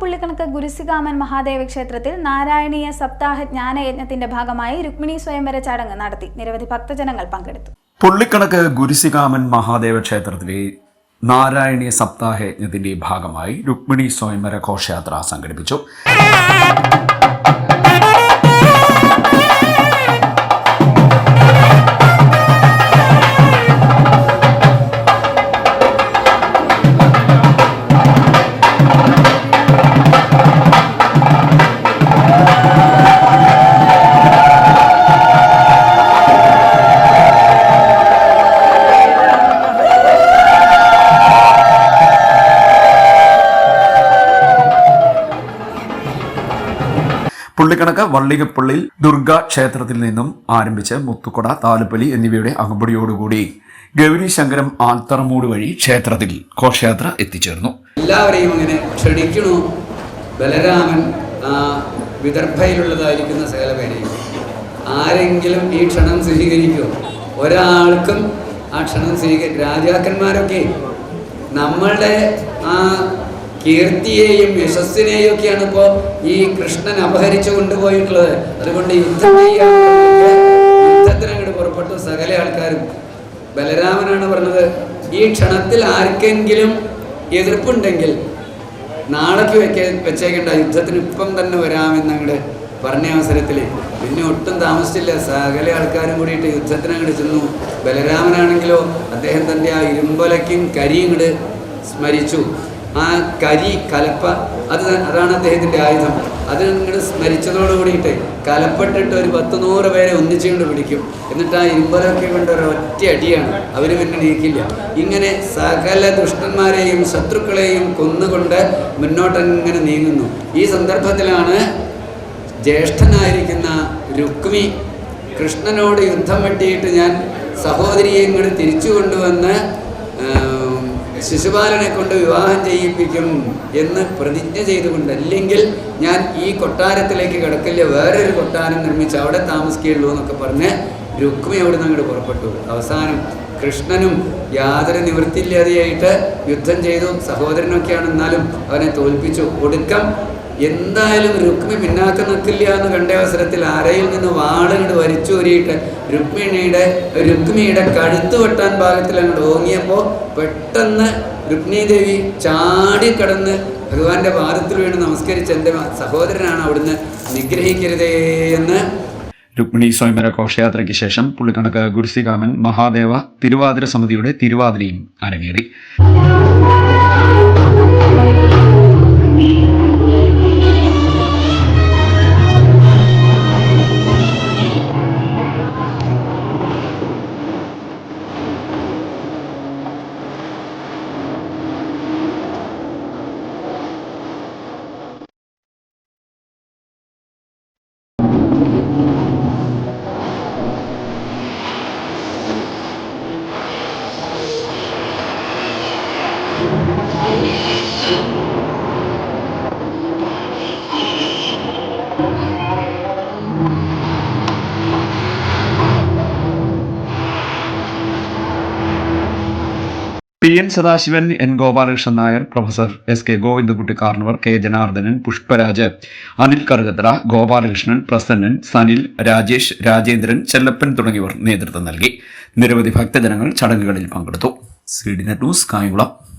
പുള്ളിക്കണക്ക് ഗുരുസികാമൻ മഹാദേവ ക്ഷേത്രത്തിൽ നാരായണീയ സപ്താഹ ജ്ഞാനയജ്ഞത്തിന്റെ ഭാഗമായി രുക്മിണി സ്വയംവര ചടങ്ങ് നടത്തി. നിരവധി ഭക്തജനങ്ങൾ പങ്കെടുത്തു. പുള്ളിക്കണക്ക് ഗുരുസികാമൻ മഹാദേവ ക്ഷേത്രത്തിലെ നാരായണീയ സപ്താഹയജ്ഞത്തിന്റെ ഭാഗമായി രുക്മിണി സ്വയംവര ഘോഷയാത്ര സംഘടിപ്പിച്ചു. പുള്ളിക്കണക്ക് വള്ളികപ്പള്ളിൽ ദുർഗ ക്ഷേത്രത്തിൽ നിന്നും ആരംഭിച്ച് മുത്തുക്കൊട താലപ്പലി എന്നിവയുടെ അകമ്പടിയോടുകൂടി ഗൗരി ശങ്കരം ആൽത്തറമൂട് വഴി ക്ഷേത്രത്തിൽ ഘോഷയാത്ര എത്തിച്ചേർന്നു. എല്ലാവരെയും അങ്ങനെ ക്ഷണിക്കണു. ബലരാമൻ വിദർഭയിലുള്ളതായിരിക്കുന്ന സകല ആരെങ്കിലും ഈ ക്ഷണം സ്വീകരിക്കുമോ ഒരാൾക്കും ആ ക്ഷണം സ്വീകരി രാജാക്കന്മാരൊക്കെ നമ്മളുടെ ആ കീർത്തിയെയും യശസ്സിനെയും ഒക്കെയാണ് ഇപ്പോ ഈ കൃഷ്ണൻ അപഹരിച്ചു കൊണ്ടുപോയിട്ടുള്ളത്. അതുകൊണ്ട് യുദ്ധം യുദ്ധത്തിനങ്ങോട്ട് പുറപ്പെട്ടു. സകല ആൾക്കാരും. ബലരാമനാണ് പറഞ്ഞത് ഈ ക്ഷണത്തിൽ ആർക്കെങ്കിലും എതിർപ്പുണ്ടെങ്കിൽ നാളേക്ക് വെക്ക വെച്ചേക്കേണ്ട. യുദ്ധത്തിന് ഇപ്പം തന്നെ വരാമെന്ന് അങ്ങോട്ട് പറഞ്ഞ അവസരത്തിൽ പിന്നെ ഒട്ടും താമസിച്ചില്ല. സകല ആൾക്കാരും കൂടിയിട്ട് യുദ്ധത്തിന് ചെന്നു. ബലരാമനാണെങ്കിലോ അദ്ദേഹം തന്റെ ആ ഇരുമ്പലയ്ക്കും കരിയും ഇങ്ങോട്ട് സ്മരിച്ചു. ആ കരി കലപ്പ അത് അതാണ് അദ്ദേഹത്തിന്റെ ആയുധം. അത് ഇങ്ങോട്ട് സ്മരിച്ചതോട് കൂടിയിട്ട് കലപ്പെട്ടിട്ട് ഒരു പത്ത് നൂറ് പേരെ ഒന്നിച്ചുകൊണ്ട് പിടിക്കും. എന്നിട്ട് ആ ഇരുമ്പലൊക്കെ കൊണ്ട് ഒരു ഒറ്റ അടിയാണ്. അവർ പിന്നെ നീക്കില്ല. ഇങ്ങനെ സകല ദുഷ്ടന്മാരെയും ശത്രുക്കളെയും കൊന്നുകൊണ്ട് മുന്നോട്ടങ്ങനെ നീങ്ങുന്നു. ഈ സന്ദർഭത്തിലാണ് ജ്യേഷ്ഠനായിരിക്കുന്ന രുക്മി കൃഷ്ണനോട് യുദ്ധം വെട്ടിയിട്ട് ഞാൻ സഹോദരിയെ ഇങ്ങോട്ട് തിരിച്ചു കൊണ്ടുവന്ന് ശിശുപാലനെ കൊണ്ട് വിവാഹം ചെയ്യിപ്പിക്കും എന്ന് പ്രതിജ്ഞ ചെയ്തുകൊണ്ട് അല്ലെങ്കിൽ ഞാൻ ഈ കൊട്ടാരത്തിലേക്ക് കിടക്കില്ല. വേറൊരു കൊട്ടാരം നിർമ്മിച്ച് അവിടെ താമസിക്കുകയുള്ളൂ എന്നൊക്കെ പറഞ്ഞ് രുക്മി അവിടെ നിന്ന് അങ്ങോട്ട് പുറപ്പെട്ടു. അവസാനം കൃഷ്ണനും യാതൊരു നിവൃത്തിയില്ലാതെയായിട്ട് യുദ്ധം ചെയ്തു. സഹോദരനൊക്കെയാണ് എന്നാലും അവനെ തോൽപ്പിച്ചു. ഒടുക്കം എന്തായാലും രുക്മി പിന്നാക്കം നിൽക്കില്ല എന്ന് കണ്ട അവസരത്തിൽ അരയിൽ നിന്ന് വാളുകൊണ്ട് വലിച്ചൂരിയിട്ട് രുക്മിണിയുടെ രുക്മിയുടെ കഴുത്ത് വെട്ടാൻ ഭാഗത്തിൽ അങ്ങോട്ട് ഓങ്ങിയപ്പോൾ പെട്ടെന്ന് രുക്മിണി ദേവി ചാടിക്കടന്ന് ഭഗവാന്റെ പാദത്തിൽ വീണ് നമസ്കരിച്ച് എന്റെ സഹോദരനാണ് അവിടുന്ന് നിഗ്രഹിക്കരുതേ എന്ന് രുക്മിണി സ്വയംവര ഘോഷയാത്രയ്ക്ക് ശേഷം പുള്ളിക്കണക്ക് ഗുരുസികാമൻ മഹാദേവ തിരുവാതിര സമിതിയുടെ തിരുവാതിരയും അരങ്ങേറി. P N Sadasivan N Gopalakrishnan Nair professor S K Govindakutty കാർണവർ K Janardhanan Pushparaj Anil Karukathra Gopalakrishnan Prasannan Sanil Rajesh Rajendran Chellappan തുടങ്ങിയവർ നേതൃത്വം നൽകി. നിരവധി ഭക്തജനങ്ങൾ ചടങ്ങുകളിൽ പങ്കെടുത്തു. C D news Kayamkulam